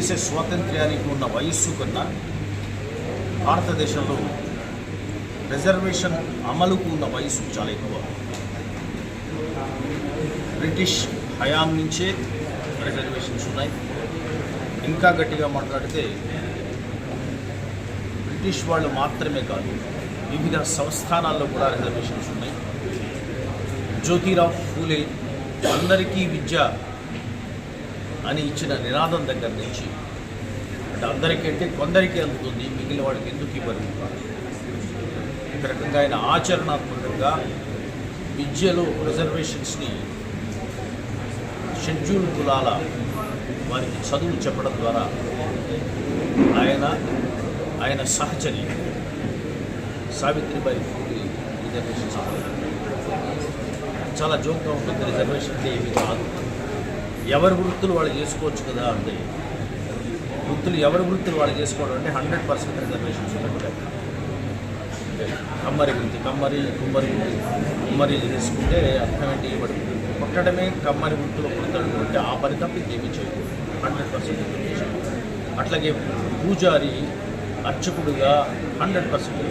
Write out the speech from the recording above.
దేశ స్వాతంత్ర్యానికి ఉన్న వయస్సు కన్నా భారతదేశంలో రిజర్వేషన్ అమలుకు ఉన్న వయస్సు చాలా ఎక్కువ. బ్రిటిష్ హయాం నుంచే రిజర్వేషన్స్ ఉన్నాయి. ఇంకా గట్టిగా మాట్లాడితే బ్రిటిష్ వాళ్ళు మాత్రమే కాదు వివిధ సంస్థానాల్లో కూడా రిజర్వేషన్స్ ఉన్నాయి. జ్యోతిరావు ఫూలే అందరికీ విద్య అని ఇచ్చిన నినాదం దగ్గర నుంచి అంటే అందరికంటే కొందరికి అందుతుంది మిగిలిన వాడికి ఎందుకు ఇవ్వరు? ఒక రకంగా ఆయన ఆచరణాత్మకంగా విద్యలో రిజర్వేషన్స్ని షెడ్యూల్ కులాల వారికి చదువు చెప్పడం ద్వారా ఆయన ఆయన సహచరి సావిత్రిబాయి పూరి రిజర్వేషన్ చాలా జోక్గా ఉంటుంది రిజర్వేషన్ అంటే ఏమీ కాదు. ఎవరి వృత్తులు వాళ్ళు చేసుకోవచ్చు కదా అంటే వృత్తులు ఎవరి వృత్తులు వాళ్ళు చేసుకోవడం అంటే హండ్రెడ్ పర్సెంట్ రిజర్వేషన్స్ కమ్మరి వృత్తి కమ్మరి కుమ్మరి వృత్తి. కుమ్మరి చేసుకుంటే అర్థం ఏంటి? వాడు కొట్టడమే కమ్మరి వృత్తిలో కొడతాడు అంటే ఆ పని తప్ప ఇంకేమీ చేయకూడదు హండ్రెడ్ పర్సెంట్ రిజర్వేషన్. అట్లాగే పూజారి అర్చకుడుగా హండ్రెడ్ పర్సెంట్